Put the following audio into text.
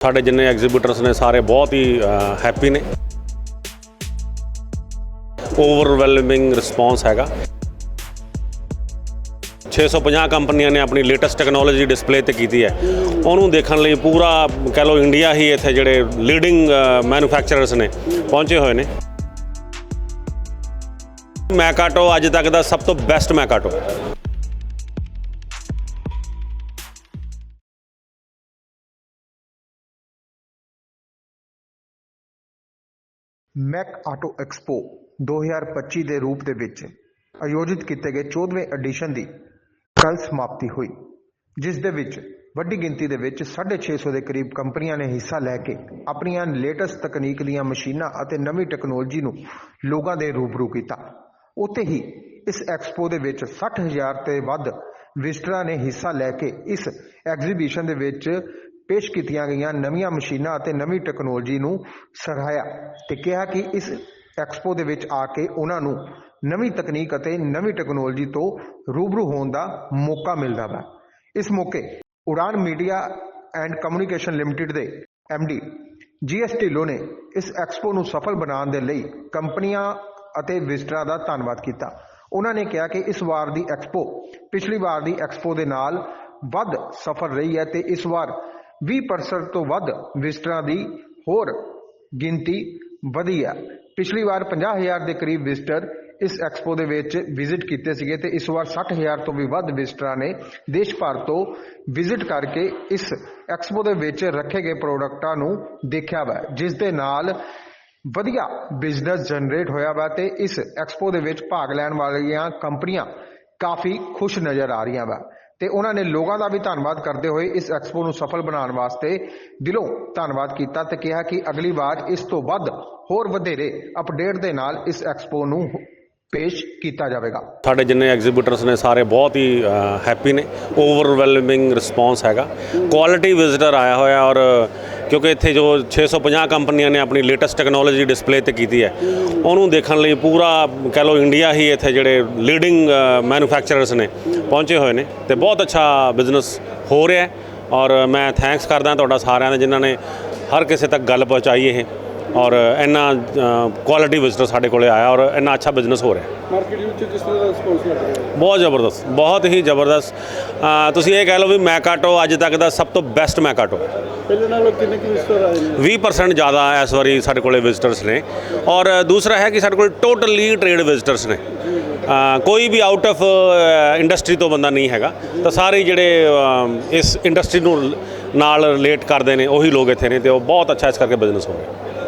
ਸਾਡੇ ਜਿੰਨੇ ਐਗਜ਼ੀਬਿਟਰਸ ਨੇ ਸਾਰੇ ਬਹੁਤ ਹੀ ਹੈਪੀ ਨੇ। ਓਵਰਵੈਲਮਿੰਗ ਰਿਸਪੌਂਸ ਹੈਗਾ। 650 ਕੰਪਨੀਆਂ ਨੇ ਆਪਣੀ ਲੇਟੈਸਟ ਟੈਕਨੋਲੋਜੀ ਡਿਸਪਲੇ ਤੇ ਕੀਤੀ ਹੈ। ਉਹਨੂੰ ਦੇਖਣ ਲਈ ਪੂਰਾ, ਕਹਿ ਲਓ ਇੰਡੀਆ ਹੀ ਇੱਥੇ ਜਿਹੜੇ ਲੀਡਿੰਗ ਮੈਨੂਫੈਕਚਰਰਸ ਨੇ, ਪਹੁੰਚੇ ਹੋਏ ਨੇ। ਮੈਕਾਟੋ ਅੱਜ ਤੱਕ ਦਾ ਸਭ ਤੋਂ ਬੈਸਟ ਮੈਕਾਟੋ ਮੈਕ ਆਟੋ ਐਕਸਪੋ 2025 ਦੇ ਰੂਪ ਦੇ ਵਿੱਚ ਆਯੋਜਿਤ ਕੀਤੇ ਗਏ 14ਵੇਂ ਐਡੀਸ਼ਨ ਦੀ ਕੱਲ੍ਹ ਸਮਾਪਤੀ ਹੋਈ, ਜਿਸ ਦੇ ਵਿੱਚ ਵੱਡੀ ਗਿਣਤੀ ਦੇ ਵਿੱਚ 650 ਦੇ ਕਰੀਬ ਕੰਪਨੀਆਂ ਨੇ ਹਿੱਸਾ ਲੈ ਕੇ ਆਪਣੀਆਂ ਲੇਟੈਸਟ ਤਕਨੀਕ ਦੀਆਂ ਮਸ਼ੀਨਾਂ ਅਤੇ ਨਵੀਂ ਟੈਕਨੋਲੋਜੀ ਨੂੰ ਲੋਕਾਂ ਦੇ ਰੂਬਰੂ ਕੀਤਾ। ਉੱਥੇ ਹੀ ਇਸ ਐਕਸਪੋ ਦੇ ਵਿੱਚ 60000 ਤੇ ਵੱਧ ਵਿਜ਼ਟਰਾਂ ਨੇ ਹਿੱਸਾ ਲੈ ਕੇ ਇਸ ਐਗਜ਼ੀਬਿਸ਼ਨ ਦੇ ਵਿੱਚ ਪੇਸ਼ ਕੀਤੀਆਂ ਗਈਆਂ ਨਵੀਆਂ ਮਸ਼ੀਨਾਂ ਅਤੇ ਨਵੀਂ ਟੈਕਨੋਲੋਜੀ ਨੂੰ ਸਰਾਹਿਆ ਤੇ ਕਿਹਾ ਕਿ ਇਸ ਐਕਸਪੋ ਦੇ ਵਿੱਚ ਆ ਕੇ ਉਹਨਾਂ ਨੂੰ ਨਵੀਂ ਤਕਨੀਕ ਅਤੇ ਨਵੀਂ ਟੈਕਨੋਲੋਜੀ ਤੋਂ ਰੂਬਰੂ ਹੋਣ ਦਾ ਮੌਕਾ ਮਿਲਦਾ ਵਾ। ਇਸ ਮੌਕੇ Udaan media and communication limited ਦੇ ਡੀ ਜੀਐਸ ਢਿੱਲੋਂ ਇਸ ਐਕਸਪੋ ਨੂੰ ਸਫਲ ਬਣਾਉਣ ਦੇ ਲਈ ਕੰਪਨੀਆਂ ਅਤੇ ਵਿਜ਼ਟਰਾਂ ਦਾ ਧੰਨਵਾਦ ਕੀਤਾ। ਉਹਨਾਂ ਨੇ ਕਿਹਾ ਕਿ ਇਸ ਵਾਰ ਦੀ ਐਕਸਪੋ ਪਿਛਲੀ ਵਾਰ ਦੀ ਐਕਸਪੋ ਦੇ ਨਾਲ ਵੱਧ ਸਫਲ ਰਹੀ ਹੈ ਤੇ ਇਸ ਵਾਰ 20% ਤੋਂ ਵੱਧ ਵਿਜ਼ਟਰਾਂ ਦੀ ਹੋਰ ਗਿਣਤੀ ਵਧੀ ਹੈ। ਪਿਛਲੀ ਵਾਰ 50000 ਦੇ ਕਰੀਬ ਵਿਜ਼ਟਰ ਇਸ ਐਕਸਪੋ ਦੇ ਵਿੱਚ ਵਿਜ਼ਿਟ ਕੀਤੇ ਸੀਗੇ ਤੇ ਇਸ ਵਾਰ 60000 ਤੋਂ ਵੀ ਵੱਧ ਵਿਜ਼ਟਰਾਂ ਨੇ ਦੇਸ਼ ਭਰ ਤੋਂ ਵਿਜ਼ਿਟ ਕਰਕੇ ਇਸ ਐਕਸਪੋ ਦੇ ਵਿੱਚ ਰੱਖੇ ਗਏ ਪ੍ਰੋਡਕਟਾਂ ਨੂੰ ਦੇਖਿਆ ਵਾ, ਜਿਸ ਦੇ ਨਾਲ ਵਧੀਆ ਬਿਜ਼ਨਸ ਜਨਰੇਟ ਹੋਇਆ ਵਾ ਤੇ ਇਸ ਐਕਸਪੋ ਦੇ ਵਿੱਚ ਭਾਗ ਲੈਣ ਵਾਲੀਆਂ ਕੰਪਨੀਆਂ ਕਾਫੀ ਖੁਸ਼ ਨਜ਼ਰ ਆ ਰਹੀਆਂ ਵਾ। ਤੇ ਉਹਨਾਂ ਨੇ ਲੋਕਾਂ ਦਾ ਵੀ ਧੰਨਵਾਦ ਕਰਦੇ ਹੋਏ ਇਸ ਐਕਸਪੋ ਨੂੰ ਸਫਲ ਬਣਾਉਣ ਵਾਸਤੇ ਦਿਲੋਂ ਧੰਨਵਾਦ ਕੀਤਾ ਤੇ ਕਿਹਾ ਕਿ ਅਗਲੀ ਵਾਰ ਇਸ ਤੋਂ ਵੱਧ ਹੋਰ ਵਧੇਰੇ ਅਪਡੇਟ ਦੇ ਨਾਲ ਇਸ ਐਕਸਪੋ ਨੂੰ ਪੇਸ਼ ਕੀਤਾ ਜਾਵੇਗਾ। ਸਾਡੇ ਜਿੰਨੇ ਐਗਜ਼ੀਬਿਟਰਸ ਨੇ ਸਾਰੇ ਬਹੁਤ ਹੀ ਹੈਪੀ ਨੇ। ਓਵਰਵੈਲਮਿੰਗ ਰਿਸਪੌਂਸ ਹੈਗਾ। ਕੁਆਲਿਟੀ ਵਿਜ਼ਿਟਰ ਆਇਆ ਹੋਇਆ ਔਰ ਕਿਉਂਕਿ ਇੱਥੇ ਜੋ 650 ਕੰਪਨੀਆਂ ਨੇ ਆਪਣੀ ਲੇਟੈਸਟ ਟੈਕਨੋਲੋਜੀ ਡਿਸਪਲੇ ਤੇ ਕੀਤੀ ਹੈ, ਉਹਨੂੰ ਦੇਖਣ ਲਈ ਪੂਰਾ ਕਹਿ ਲਓ ਇੰਡੀਆ ਹੀ ਇੱਥੇ ਜਿਹੜੇ ਲੀਡਿੰਗ ਮੈਨੂਫੈਕਚਰਰਸ ਨੇ, ਪਹੁੰਚੇ ਹੋਏ ਨੇ ਤੇ ਬਹੁਤ ਅੱਛਾ ਬਿਜ਼ਨਸ ਹੋ ਰਿਹਾ ਔਰ ਮੈਂ ਥੈਂਕਸ ਕਰਦਾ ਤੁਹਾਡਾ ਸਾਰਿਆਂ ਦਾ ਜਿਨ੍ਹਾਂ ਨੇ ਹਰ ਕਿਸੇ ਤੱਕ ਗੱਲ ਪਹੁੰਚਾਈ ਇਹ। ਔਰ ਇੰਨਾ ਕੁਆਲਿਟੀ ਵਿਜ਼ਟਰ ਸਾਡੇ ਕੋਲੇ ਆਇਆ ਔਰ ਇੰਨਾ ਅੱਛਾ ਬਿਜ਼ਨਸ ਹੋ ਰਿਹਾ। ਮਾਰਕੀਟ ਵਿੱਚ ਕਿਸ ਤਰ੍ਹਾਂ ਦਾ ਰਿਸਪੌਂਸ ਲੱਗ ਰਿਹਾ ਬਹੁਤ ਜ਼ਬਰਦਸਤ ਬਹੁਤ ਹੀ ਜ਼ਬਰਦਸਤ। ਤੁਸੀਂ ਇਹ ਕਹਿ ਲਓ ਵੀ ਮੈਕਾਟੋ ਅੱਜ ਤੱਕ ਦਾ ਸਭ ਤੋਂ ਬੈਸਟ ਮੈਕਾਟੋ ਪਹਿਲੇ ਨਾਲੋਂ ਕਿੰਨੇ ਕੁ ਵਿਜ਼ਟਰ ਆਏ ਨੇ? 20% ਜ਼ਿਆਦਾ ਇਸ ਵਾਰੀ ਸਾਡੇ ਕੋਲੇ ਵਿਜ਼ਟਰਸ ਨੇ। ਔਰ ਦੂਸਰਾ ਹੈ ਕਿ ਸਾਡੇ ਕੋਲ ਟੋਟਲੀ ਟ੍ਰੇਡ ਵਿਜ਼ਟਰਸ ਨੇ। ਕੋਈ ਵੀ ਆਊਟ ਆਫ ਇੰਡਸਟਰੀ ਤੋਂ ਬੰਦਾ ਨਹੀਂ ਹੈਗਾ। ਤਾਂ ਸਾਰੇ ਜਿਹੜੇ ਇਸ ਇੰਡਸਟਰੀ ਨੂੰ ਨਾਲ ਰਿਲੇਟ ਕਰਦੇ ਨੇ ਉਹੀ ਲੋਕ ਇੱਥੇ ਨੇ ਤੇ ਉਹ ਬਹੁਤ ਅੱਛਾ ਇਸ ਕਰਕੇ ਬਿਜ਼ਨਸ ਹੋ ਰਿਹਾ।